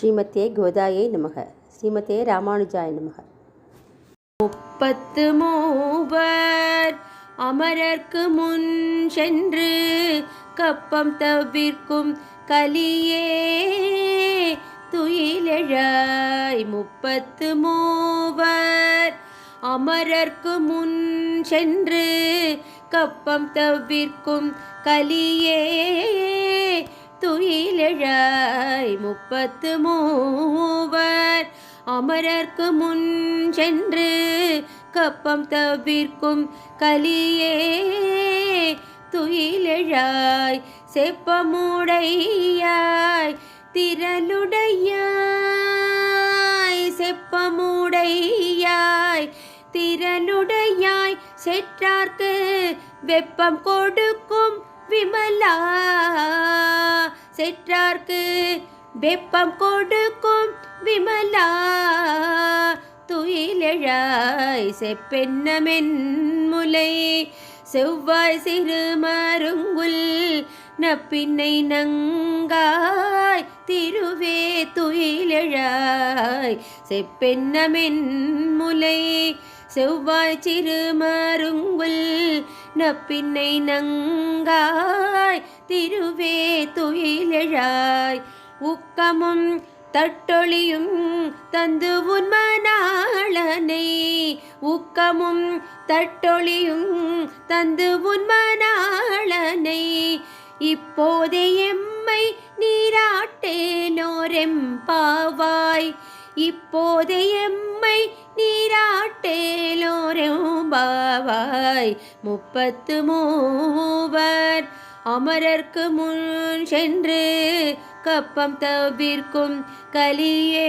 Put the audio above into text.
ஸ்ரீமத்தே கோதாயை நமக. ஸ்ரீமத்தே ராமானுஜாய நமக. முப்பத்து மூவர் அமரர்க்கு முன் சென்று கப்பம் தவிர்க்கும் கலியே துயிலழாய். முப்பத்து மூவர் அமரர்க்கு முன் சென்று கப்பம் தவிர்க்கும் கலியே துயிலழாய். முப்பத்து மூவர். அமரர்க்கு முன் சென்று கப்பம் தவிர்க்கும் கலியே துயிலெழாய் செப்பமுடையாய் திரளுடையாய் செப்பமுடையாய் திரளுடையாய் செற்றார்க்கு வெப்பம் கொடுக்கும் விமலா. செற்றார்க்கு வெப்பம் கொடுக்கும் விமலா. துயிலழாய் செப்பென்னமென்முலை செவ்வாய் சிறு மருங்குல் நப்பின்னை நங்காய். திருவே துயிலழாய் செப்பென்னமென்முலை செவ்வாய் சிறு மருங்குல் நப்பின்னை நங்காய். திருவே துயிலழாய் உக்கமும் தட்டொழியும் தந்து உன்மனாளனை உக்கமும் தட்டொழியும் தந்து உன்மனாளனை இப்போதே எம்மை நீராட்டேலோரெம்பாவாய் இப்போதே எம்மை நீராட்டேலோரெம்பாவாய் முப்பத்து மூவர் அமரர்க்கு முன் சென்று கப்பம் தவிர்க்கும் கலியே.